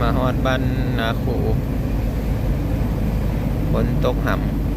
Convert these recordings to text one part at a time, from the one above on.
มาฮอดบ้านนาคูฝนตกห่ำ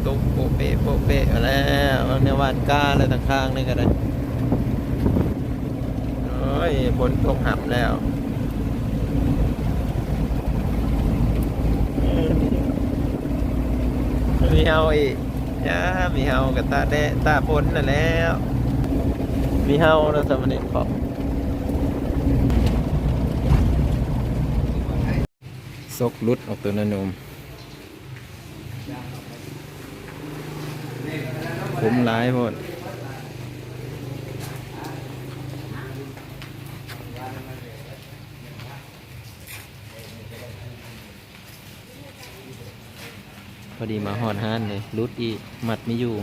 กเยอะแน่ตุ๊กโปเปโปเปแล้วในวานก้าแล้วทางข้างนี่ก็ได้โอ้ยฝนตกหับแล้วมีเฮาอีกจ้ามีเฮากับตาแดตาฝนน่ะแล้ว มีเฮาแล้วสมนิทขอบซกลุดออกตัวนันนม ผมร้ายหมดพอดีมาหอดห้านเลยรุดอีหมัดไม่อยู่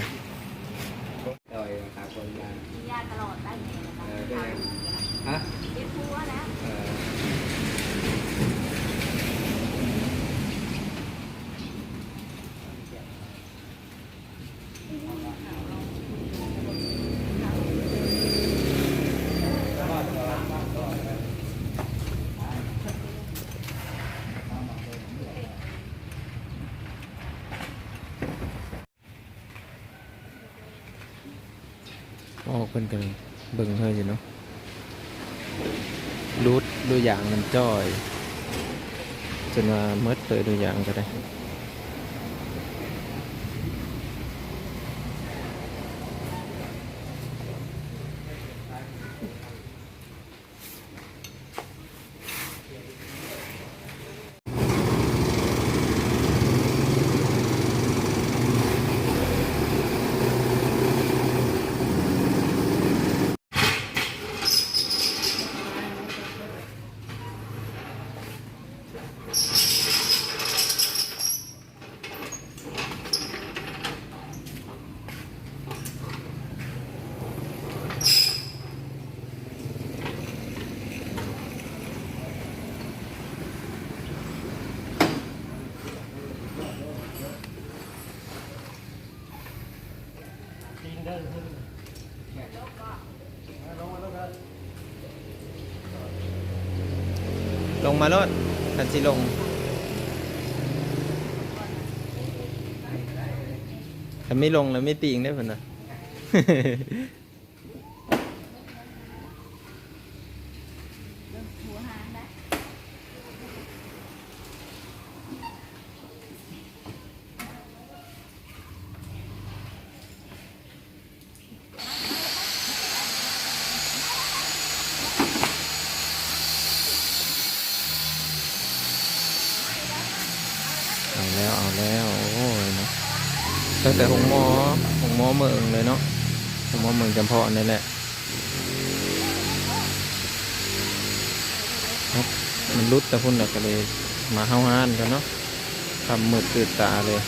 โดยขาคนมา มีญาติตลอดได้ไงนะคะ เออเป็นไงฮะ เรียกผัวแล้ว เออ哦ออกเพิ่นกันเบิ่งเฮยอยู่เนาะรูดดูอย่างมันจ้อยจนว่าเมดเลยดูอย่างก็ได้ มาโลดขันสิลงฉันไม่ลงแล้วไม่ตีงได้ผลนะ หัวหางได้ เอาแล้วเอาแล้วโอ้ยเนาะตั้งแต่หงหมอหงหมอเมืองเลยเนาะหงหมอเมืองจำเพาะนั่นแหละมันรุดแต่พุ่นก็เลยมาเฮาฮานกันเนาะทำมืดตื่นตาเลย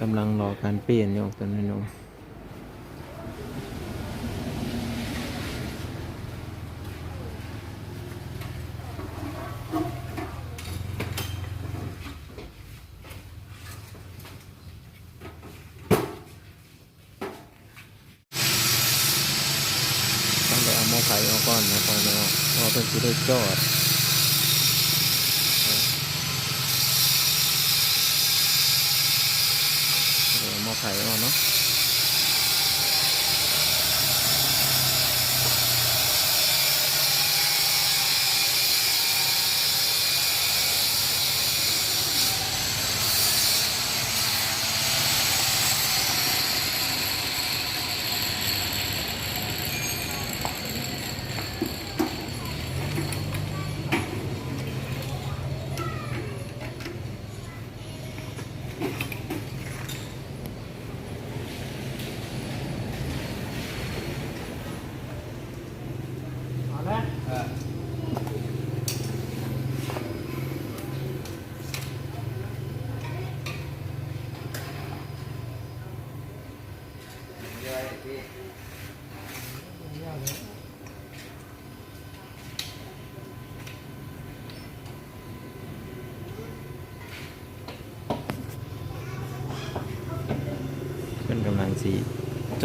กำลังรอการ เปลี่ยนอยู่ตอนนี้เนาะตั้งได้เอาหม้อไผ่ออกก่อนนะพอไม่ออกเพอเป็นสิได้จอด ထားတယ်ပေါ့နော်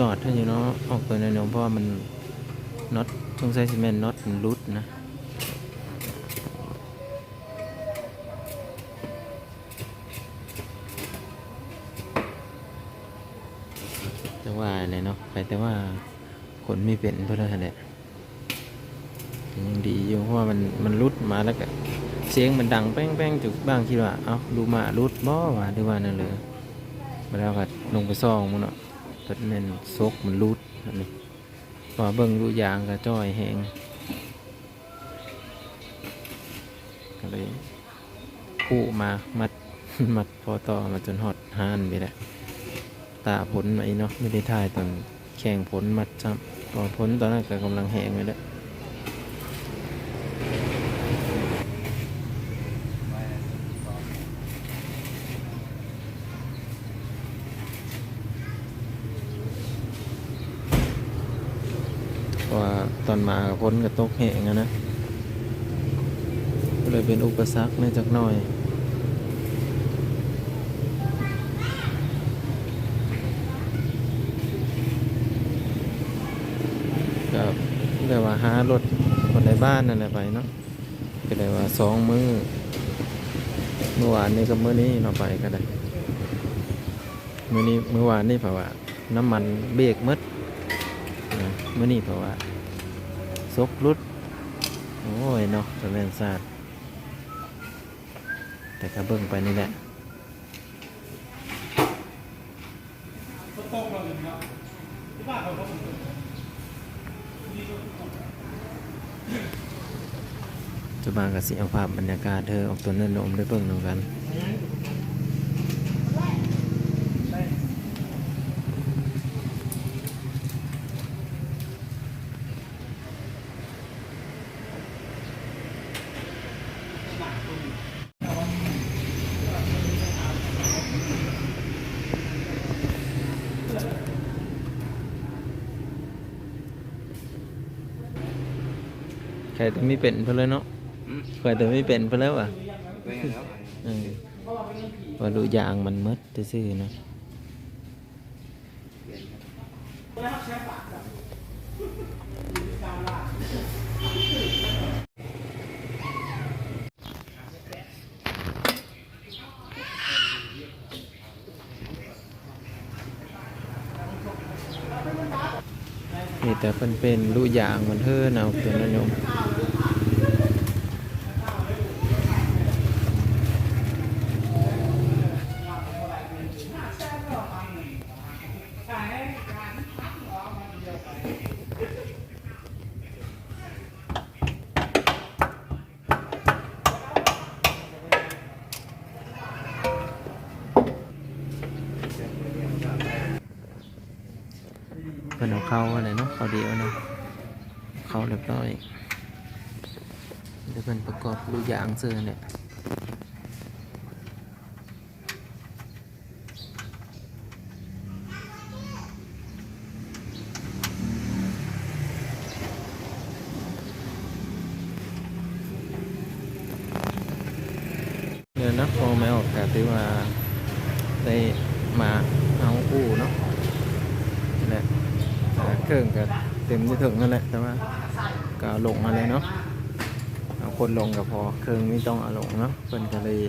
จอดให้อยู่เนาะออกตัวในอยเนาะเพราะว่ามันน็อตสงสัยซีเมนน็อตมันรุดนะแต่ว่าอะไรเนาะไปแต่ว่าขนไม่เป็นเพื่อนแหละยังดีอยู่เพราะว่ามันมันรุดมาแล้วก็เสียงมันดังแป้งแป้งจุกบ้างคิดว่า เอ้าดูมารุดบ่ว่าหรือว่านั่นเลยมาแล้วก็ลงไปซ่องมันเนาะ ตัดแม่นซกมันรูดอันนี้พอเบิ่งรูยางก็จ้อยแหงก็เลยคู่มามัดมัดพอต่อมาจนหอดหานไปแหละตาผลไอ้เนาะไม่ได้ถ่ายตอนแข่งผลมัดจำตอนผลตอนนั้นก็กำลังแหงไปแล้ว ไว้ต่อ เพราะว่าต อนมาก็พ้นก็ตกแหงนะก็เลยเป็นอุปสรรคในจักหน่อยก็ได้ว่าหารถคนในบ้านนั่นแหละไปเนาะก็ได้ว่าสองมือเมื่อวานนี้กับเมื้อนี้เนาะไปก็ได้มื้อนี้เมื่อวานนี่เพราะว่าน้ำมันเบรกหมดนะมื้อนี้เพราะว่า ซกรุด โอ้ยเนาะจะแม่นซาดแต่ก็เบิ่งไปนี่แหละจะมากับสีเอาภาพบรรยากาศเธอออกตัวเนินนมได้เบิ่งนำกัน รแต่ไม่เป็นเพื่อนเลยเนาะอืมใครแต่ไม่เป็นเพื่อนแล้วอะไม่งั้นแล้ว เออว่าดูยางมันหมดซื่อๆเนาะ เปลี่ยนครับ นี่แต่ เป็นเป็นรูยางมันเท่อเอาตัวนั้นยมเป็นเอาเข้าอะไร เขาเดียวนะ เขาเรียบร้อยเดี๋ยวเป็นประกอบรูยางเสื้อเนี่ยเดี๋ยวนะพอไม่ออกแต่ที่ว่าได้มาเอาอู้เนาะ นี่แหละอ่าเครื่องกับต็มที่ถึงนั่นแหละแต่ว่าก็ลงมาเลยเนาะเอาคนลงก็พอเครื่องไม่ต้องเอาลงเนาะเพิ่นก็เลย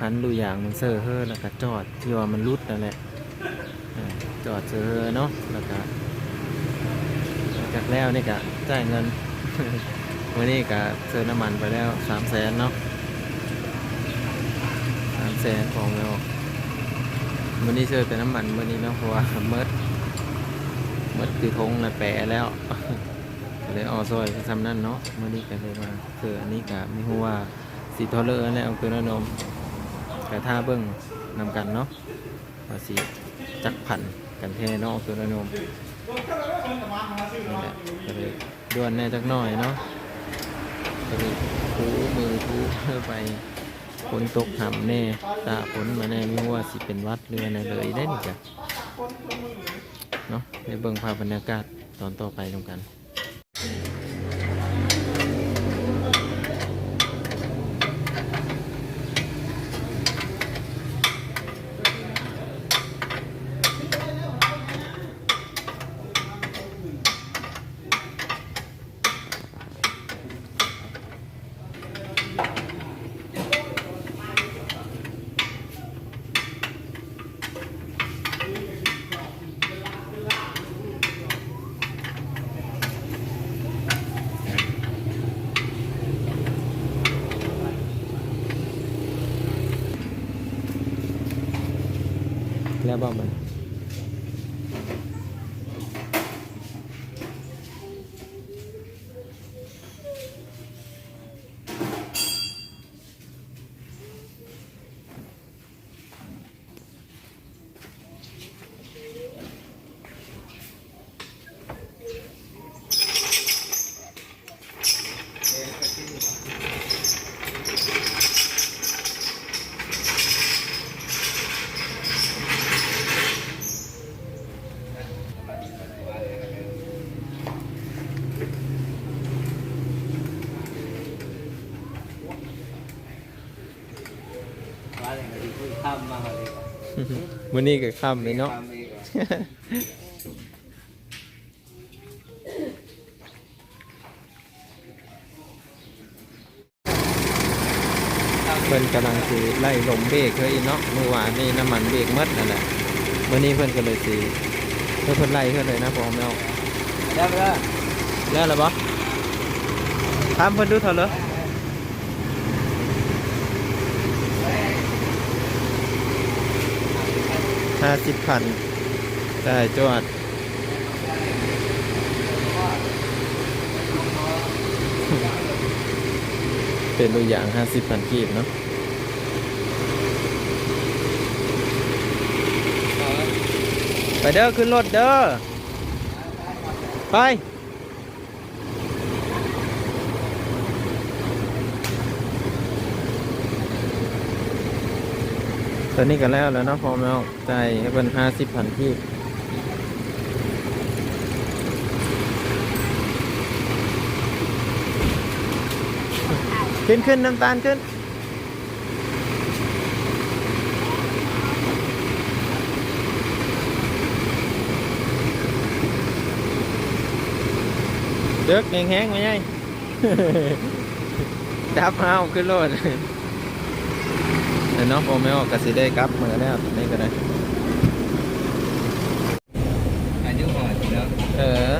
หันดูอย่างมันเซอร์เฮอแล้วก็จอดที่ว่ามันรุดนั่นแหละจอดเซอร์เฮ้อเนาะแล้วก็จากแล้วนี่ก็จ่ายเงินวันนี้ก็เซอร์น้ำมันไปแล้วสามแสนเนาะสามแสนของแล้ววันนี้เซอร์แต่น้ำมันวันนี้เนาะเพราะว่าเมิดห มดคือทงนะแปะแล้วเลยเอซอยไปทำนั่นเนาะเมื่อนี้ก็เลยมาคืออันนี้ก็ไม่รู้ว่าสีทอเลอร์แล้วเอาคือนนมแต่ถ้าเบิ้งนำกันเนาะว่าสีจักผันกันเทเนาะเอคือนนมนี่แหละก็เลยด่วนแน่จักหน่อยเนาะก็เลยทูมือทูเพื่อไปฝนตกหำแน่ตาฝนมาแน่ไม่ว่าสิเป็นวัดหรืออะเลยได้นี่จ้ะ เนาะในเบิ่งภาพบรรยากาศตอนต่อไปตรงกัน แล้วบ้างมัน ว่าอะไรกันดีคุยข้ามมาเลย มื้อนี้ก็ค่ำเลยเนาะข้ามอีกเหรอเพิ่นกำลังสิไล่ลมเบรกเฮ้ยเนาะเมื่อวานนี่น้ำมันเบรกหมดนั่นแหละวันนี้เพิ่นก็เลยสิเพิ่นเพิ่นไล่เพิ่นเลยนะพอแมวได้ไปแล้วแล้วล่ะบ่ถามเพิ่นดูเถอะเลย ห้าสิบพันได้จวดเป็นตัวอย่างห้าสิบพันกีบเนาะไปเด้อขึ้นรถเด้อไป ตอนนี้ก็แล้วแล้วเนาะพอแมวใจให้เป็นห้าสิบพันที่ขึ้นขึ้นน้ำตาลขึ้นเด็กแห้งๆไหมไงดับเอาขึ้นรถ แต่น้องโอเมลก็สิได้กลับมาแล้วตอนนี้ก็ได้อายุห่อนแล้วเออ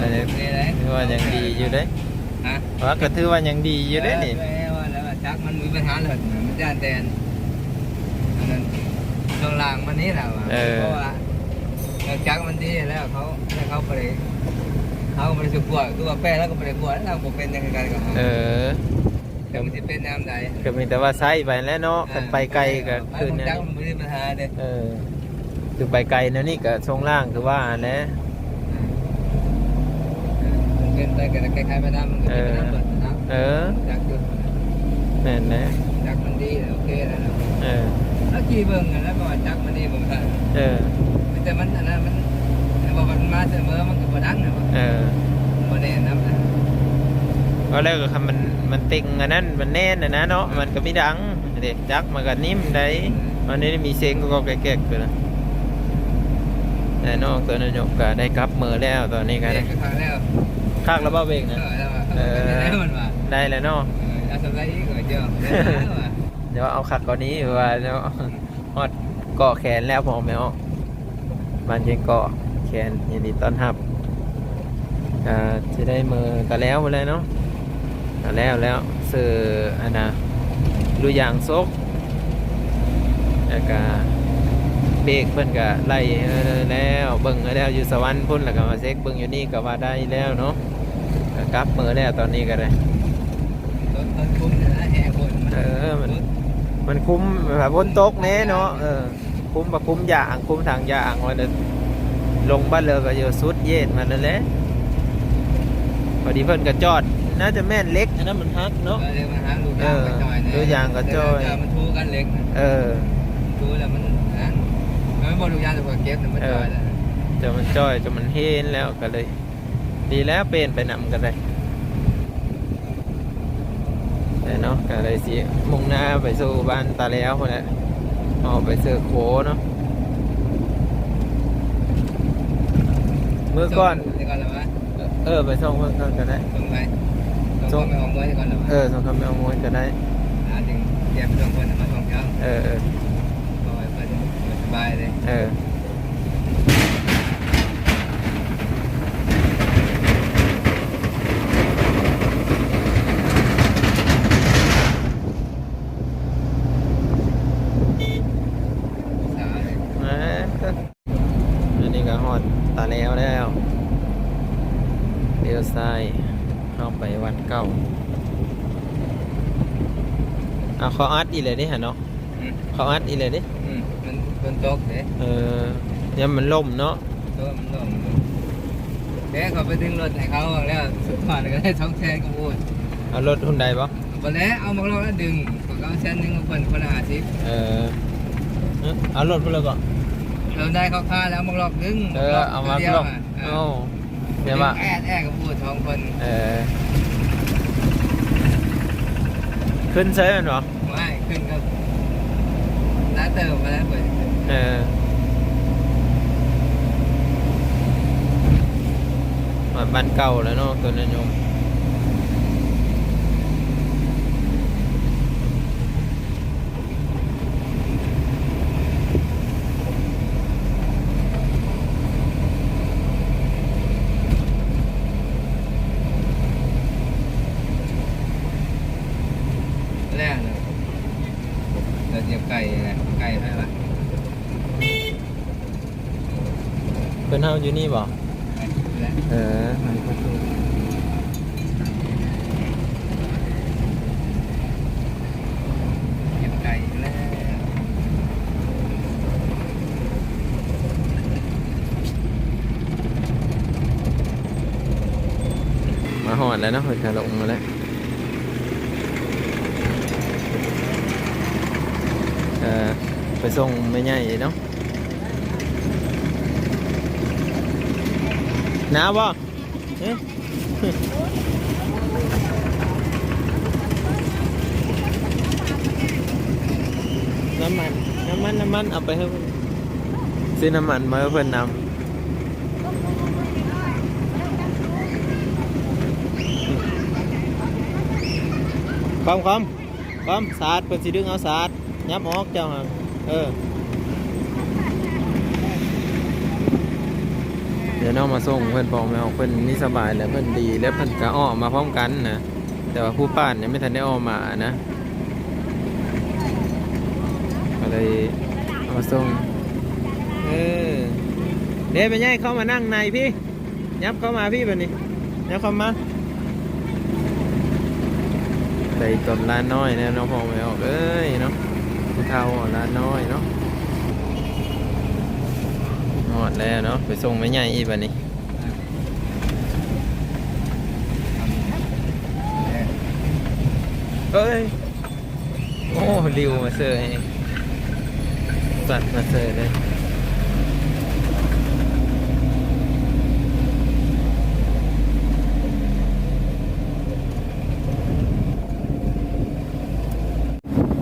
อันนี้นี่เลยถือว่ายังดีอยู่เด้ฮะว่าก็ถือว่ายังดีอยู่เด้นี่ว่าแล้วจักมันมีปัญหาเลยมันจานแตนอันนั้นช่วงล่างมันนี้แหละเพราะว่าจักมันดีแล้วเขาเขาไปเขาไปสุกปวดตัวแป้แล้วก็ไปปวดแล้วผมเป็นยังไงกันกับเขาเออ แต่มันจะเป็นน้ำใดก็มีแต่ว่าไซไปแล้วเนาะกันไปไกลก็คืนนี้นี้จักมันไม่ได้ปัญหาเด้เออคือไปไกลแล้วนี่ก็ช่วงล่างคือว่าแหละมันเป็นไปกันคล้ายๆไปน้ำมันก็เป็นน้ำเปิดน้เออำจักจุดแม่นแหละจักมันดีโอเคแล้วเออแล้วขี่เบิ่งแล้วก็จักมันดีผมท่านเออแต่มันอันนั้นมันบอกมันมาเสมอมันก็บ่ดังนะเออบ่แน่นำนะ ก็แล้วก็คำมันมันติงอันนั้นมันแน่นนะนะเนาะมันก็ไม่ดังเด็กจักมันก็นิ่มได้มันไม่ได้มีเสียงก็ก็แก๊กๆไปนะแต่น้องตัวนายกก็ได้กลับมือแล้วตอนนี้ก็เด็ได้กก็ทางแล้วคากระเบ้าเบงเอนะอแล้วว่าเออแล้วมันว่าได้แล้วเนาะเออแล้วสบายอีกเออเจ้าแล้วว่าเดี๋ยวเอาขัดก่อนนี้ว่าเดี๋ยวฮอดเกาะแขนแล้วพอไหมอ๋อมันยังเกาะแขนยินดีต้อนรับก็จะได้มือกันแล้วหมดเลยเนาะก็ แล้วแล้วซื้ออันนะดูอย่างซกแล้วก็เบรกเพิ่นก็ไล่เออแล้วเบิ่งแล้วอยู่สวรรค์พุ่นแล้วก็มาเซ็กเบิ่งอยู่นี่ก็ว่าได้แล้วเนาะก็กลับมือแล้วตอนนี้ก็ได้รถรถคุ้มนะแหกคนเออมันมันคุ้มแบบบนตกเน่เนาะเออคุ้มแบบคุ้มอย่างคุ้มทางอย่างวันนั้นลงบ้านเลยก็อยู่สุดเย็นมานั่นแหละพอดีเพิ่นก็จอด น่าจะแม่นเล็กอันนั้นมันฮักเนาะเออเดี๋ยวมันหาลูกยางก็จอยนะเออลูกยางก็จอยเดี๋วมันทูกันเล็กนะเออทูแล้วมันนั้นมันไม่บอกลูกยางแต่ว่าเก็บแต่มันจอยแล้วจะมันจ้อยจะมันเฮนแล้วก็เลย ดีแล้วเป็นไปนำกันเลยแต่เนาะก็เลยสิมุ่งหน้าไปสู่บ้านตาแล้วคนแหละออกไปเสือโขเนาะเมื่อก่อนส่งไปก่อนแล้ววะเออไปส่งเพิ่นก่อนก็ได้ส่งไป ส่ส่งงไปของเมื่อก่อนแล้ววะเออส่งคำแมวมวยก็ได้อ่าจึงเตรียมส่งคนมาส่งเช้าเออเออก็ไปเปิดสบายเลย เออ สาวเลย มาอันนี้ก็ฮอดตาแล้วแล้วเลี้ยวซ้ายเข้าไปวันเก้า เอาเขาอัดอีเลยดิฮะเนาะอืม เขาอัดอีเลยดิอืมมันเป็นโต๊ะเด้เออเนี่ยมันล่มเนาะโต๊ะมันล่มเด้เขาไปดึงรถให้เขาแล้วสุดท้ายก็ได้สองแสนก็พูดเอารถหุ่นใดปะพอแล้วเอามาลองแล้วดึงก็เอาแสนหนึงมาเพิ่นคนละห้าสิบเออเอ้ยเอารถไปเลยก่อนเราได้เขาค่าแล้วมาลอกดึงเออเอามาเดีลยวอกอะเอเอาอเดี๋ยวว่าแอดแอดกับพูดท้องคนเออขึ้นเซ่มันเหรอไม่ ขึ้นก็น้าเติมมาแล้วเปิดเออมาบ้านเก่าแล้วเนาะตัวนั้นโยมแรกเลยเราเจียบไก่ไงไก่ให้ปะ เพิ่นเฮา อยู่นี่บ่เออให้ประตูเจียบไกแล้วมาหอดแล้วเนาะเพิ่นก็ลงมาแล้วเออไปส่งไม่ใหญ่เนาะ หนาวบ่เอ๊ะน้ำมัน น้ำมัน น้ำมัน เอาไปให้เพิ่นซื้อน้ำมันมาให้เพื่อนนำคอมคอมคอมสาดเพิ่นสิดึงเอาสาดยับออกเจ้าหังเออ ดี๋ยวน้องมาส่งเพื่อนบอกแมวเพื่อนนี่สบายแล้วเพื่อนดีแล้วเพื่อนก็อ้อมมาพร้อมกันนะแต่ว่าผู้ป้านยังไม่ทันได้อ้อมมานะก็เลยเอามาส่งเออเดี๋ยวไปย่ายเข้ามานั่งในพี่ ยับเข้ามาพี่แบบนี้ยับเข้ามาใส่ต้นลานน้อยนะน้องพองไม่ออกเอ้ยเนาะผู้เท่าลานน้อยเนาะ อดแล้วเนาะไปส่งไม่ใหญ่อีกบันนี้เอ้ย โอ้ริวมาเซอร์เองสัตว์มาเซอร์เลย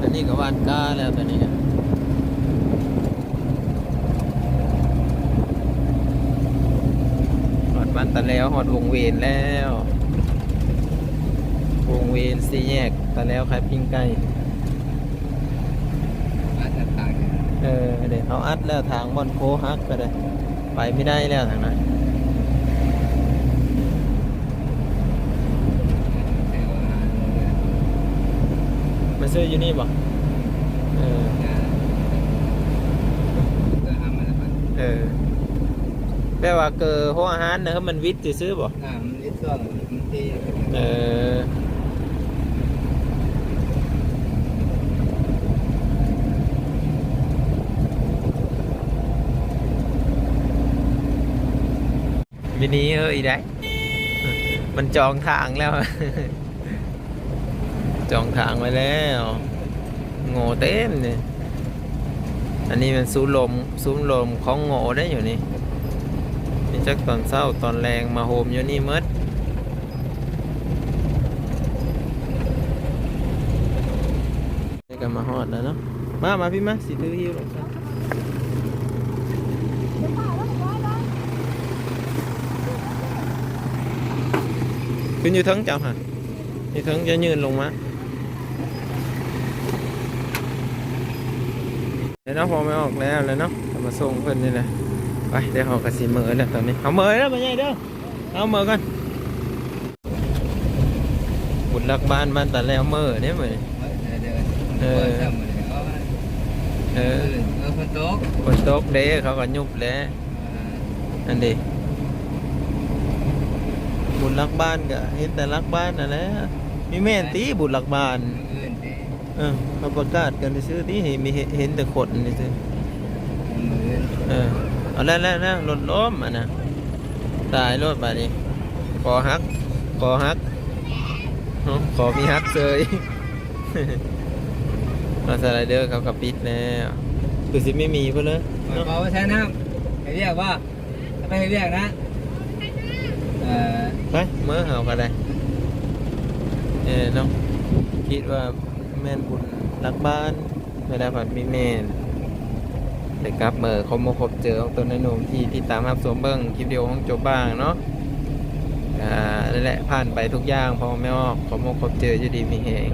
ตอนนี้ก็วานก้าแล้วตอนนี้ แล้วหอดวงเวนแล้ว วงเวนสี่แยกตาแล้วขายปิ้งไก่อาจจะต่างกันเออเดี๋ยวเขาอัดแล้วทางบอนโคฮักก็ได้ ไปไม่ได้แล้วทางนั้นแต่ว่ามาซื้ออยู่นี่บ่เออก็ทำมาแล้วเออ แปลว่าเกอหัวอาหารเนอะมันวิทย์สิซื้อบ่อ่ามันยึดช่วงมันตีเออวินี้เอ้ยได้ มันจองทางแล้ว จองทางไว้แล้ว โง่เต็มเนี่ยอันนี้มันซูลมซูมลมของโง่ได้อยู่นี่นี่ จักตอนเศร้าตอนแรงมาโฮมอยู่นี่หมดนี่ก็มาฮอดแล้วเนาะมามาพี่มาสิถือหิ้วลงซะขึ้นอยู่ทั้งเจ้าค่ะอยู่ทั้งจะยืนลงมาเดี๋ยวเนาะพอไม่ออกแล้วเลยเนาะจะมาส่งเพื่อนนี่แหละ ไปเดี๋ยวเขากระสีเมือแล้วตอนนี้เอาเมือแล้วมาใหญ่เด้อเอาเมือกันบุญรักบ้านบ้านแต่แล้วเมือเนี่ยมือเดินเออทำมาแล้วเออออเออคนโต๊ะฝนตกเด้เขาก็ยุบแล้วอันดีบุญรักบ้านก็เห็นแต่รักบ้านนั่นแหละมีแม่นตีบุญรักบ้านอื่นแต่เออเขาประกาศกันในซื้อที่มีเห็นเห็นแต่คนนี่ซื้ออเออ เอาแล้วแล้วแล้วรถล้มอะนะตายรถบาดนี้คอหักคอหักเนาะคอมีหักเซยมาสไลเดอร์เขากับปิดแล้วคือสิไม่มีเพื่อนเลยมาเนาะเป่าใช้น้ำไปเรียกว่าไปเรียกนะเออไปเมื่อเขาก็ได้เออเนาะคิดว่าแม่นบุญรักบ้านไม่ได้ผัดมีแม่น แต่ครับเมื่อเขามคบเจอตัวในนุ่มที่ที่ตามรับสวมเบิ้งคลิปเดียวของโจบบ้างเนาะอ่านั่นแหละผ่านไปทุกอย่างพอไม่ออกเขามคบเจออยู่ดีมีเหง